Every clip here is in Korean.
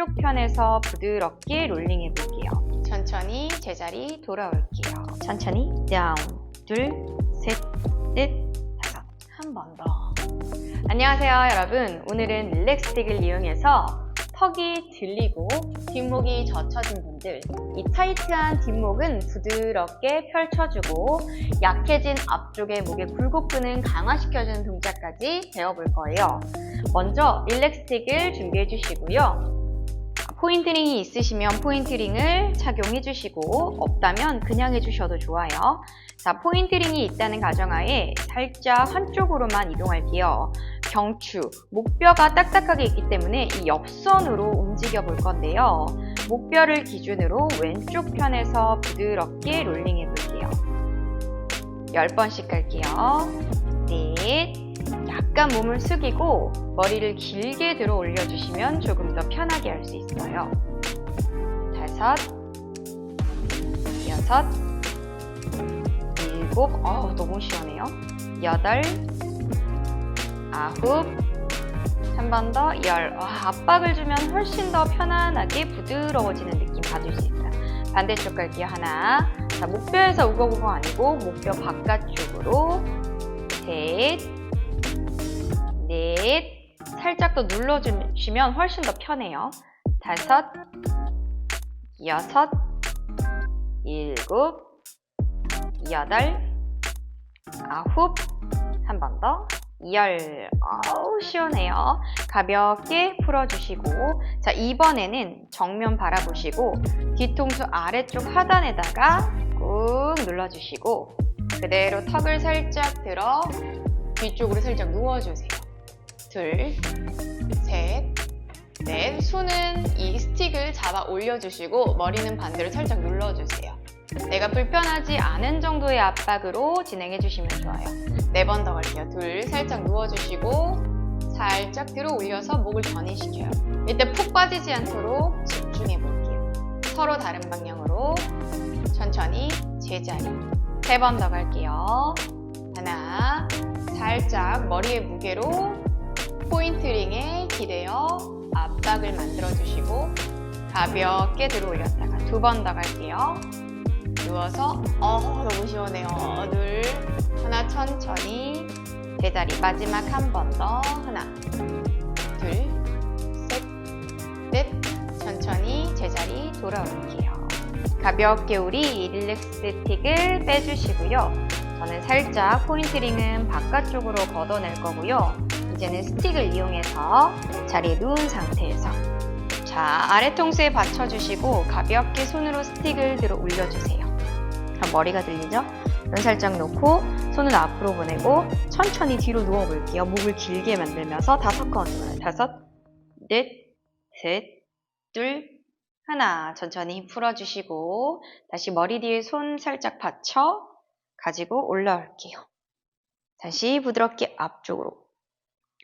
왼쪽 편에서 부드럽게 롤링 해볼게요. 천천히 제자리 돌아올게요. 천천히 다운, 둘, 셋, 넷, 다섯. 한 번 더. 안녕하세요 여러분. 오늘은 릴렉스틱을 이용해서 턱이 들리고 뒷목이 젖혀진 분들 이 타이트한 뒷목은 부드럽게 펼쳐주고 약해진 앞쪽의 목의 굴곡근은 강화시켜주는 동작까지 배워볼 거예요. 먼저 릴렉스틱을 준비해 주시고요. 포인트링이 있으시면 포인트링을 착용해 주시고 없다면 그냥 해주셔도 좋아요. 자, 포인트링이 있다는 가정하에 살짝 한쪽으로만 이동할게요. 경추, 목뼈가 딱딱하게 있기 때문에 이 옆선으로 움직여 볼 건데요. 목뼈를 기준으로 왼쪽 편에서 부드럽게 롤링 해 볼게요. 10번씩 갈게요. 넷, 약간 몸을 숙이고 머리를 길게 들어 올려주시면 조금 더 편하게 할 수 있어요. 다섯, 여섯, 일곱, 어 너무 시원해요. 여덟, 아홉, 한 번 더, 열. 와, 압박을 주면 훨씬 더 편안하게 부드러워지는 느낌 받을 수 있어요. 반대쪽 갈게요. 하나. 자, 목뼈에서 우거우거 아니고 목뼈 바깥쪽으로 셋, 넷. 살짝 더 눌러주시면 훨씬 더 편해요. 다섯, 여섯, 일곱, 여덟, 아홉, 한 번 더, 열. 어우, 시원해요. 가볍게 풀어주시고. 자, 이번에는 정면 바라보시고, 뒤통수 아래쪽 하단에다가 꾹 눌러주시고, 그대로 턱을 살짝 들어 뒤쪽으로 살짝 누워주세요. 둘, 셋, 넷. 손은 이 스틱을 잡아 올려주시고, 머리는 반대로 살짝 눌러주세요. 내가 불편하지 않은 정도의 압박으로 진행해 주시면 좋아요. 네 번더 갈게요. 둘, 살짝 누워주시고 살짝 들어 올려서 목을 전이시켜요. 이때 푹 빠지지 않도록 집중해 볼게요. 서로 다른 방향으로 천천히 제자리. 세 번 더 갈게요. 하나, 살짝 머리의 무게로 포인트 링에 기대어 압박을 만들어 주시고 가볍게 들어 올렸다가 두 번 더 갈게요. 누워서 어 너무 시원해요. 둘 하나 천천히. 제자리 마지막 한 번 더 하나. 둘셋넷. 천천히 제자리 돌아올게요. 가볍게 우리 릴렉스 틱을 빼주시고요. 저는 살짝 포인트링은 바깥쪽으로 걷어낼 거고요 이제는 스틱을 이용해서 자리에 누운 상태에서 자 아래 통수에 받쳐주시고 가볍게 손으로 스틱을 들어 올려주세요 자, 머리가 들리죠? 눈 살짝 놓고 손은 앞으로 보내고 천천히 뒤로 누워볼게요. 목을 길게 만들면서 다섯 카운트만 다섯, 넷, 셋, 둘, 하나. 천천히 풀어주시고 다시 머리 뒤에 손 살짝 받쳐 가지고 올라올게요. 다시 부드럽게 앞쪽으로.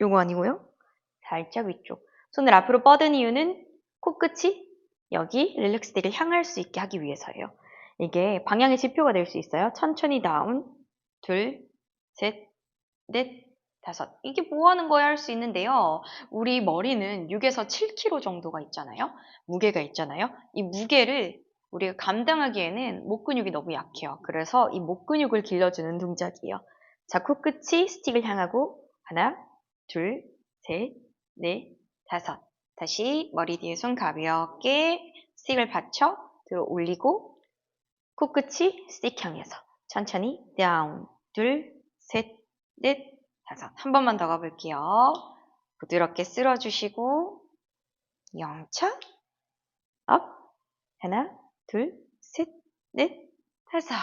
요거 아니고요. 살짝 위쪽. 손을 앞으로 뻗은 이유는 코끝이 여기 릴렉스 덱을 향할 수 있게 하기 위해서예요. 이게 방향의 지표가 될 수 있어요. 천천히 다운, 둘, 셋, 넷, 다섯. 이게 뭐 하는 거야 할 수 있는데요. 우리 머리는 6에서 7kg 정도가 있잖아요. 무게가 있잖아요. 이 무게를 우리가 감당하기에는 목 근육이 너무 약해요. 그래서 이 목 근육을 길러주는 동작이에요. 자, 코끝이 스틱을 향하고 하나, 둘, 셋, 넷, 다섯. 다시 머리 뒤에 손 가볍게 스틱을 받쳐 들어 올리고 코끝이 스틱 향해서 천천히 다운 둘, 셋, 넷, 다섯 한 번만 더 가볼게요. 부드럽게 쓸어주시고 영차 업 하나, 둘, 셋, 넷, 다섯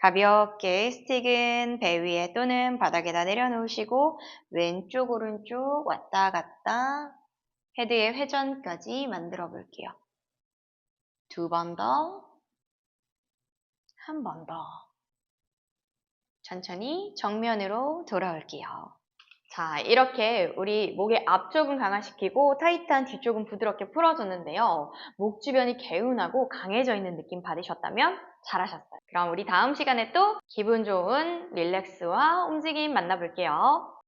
가볍게 스틱은 배 위에 또는 바닥에다 내려놓으시고 왼쪽 오른쪽 왔다 갔다 헤드의 회전까지 만들어 볼게요. 두 번 더 한 번 더. 천천히 정면으로 돌아올게요. 자, 이렇게 우리 목의 앞쪽은 강화시키고 타이트한 뒤쪽은 부드럽게 풀어줬는데요. 목 주변이 개운하고 강해져 있는 느낌 받으셨다면 잘하셨어요. 그럼 우리 다음 시간에 또 기분 좋은 릴렉스와 움직임 만나볼게요.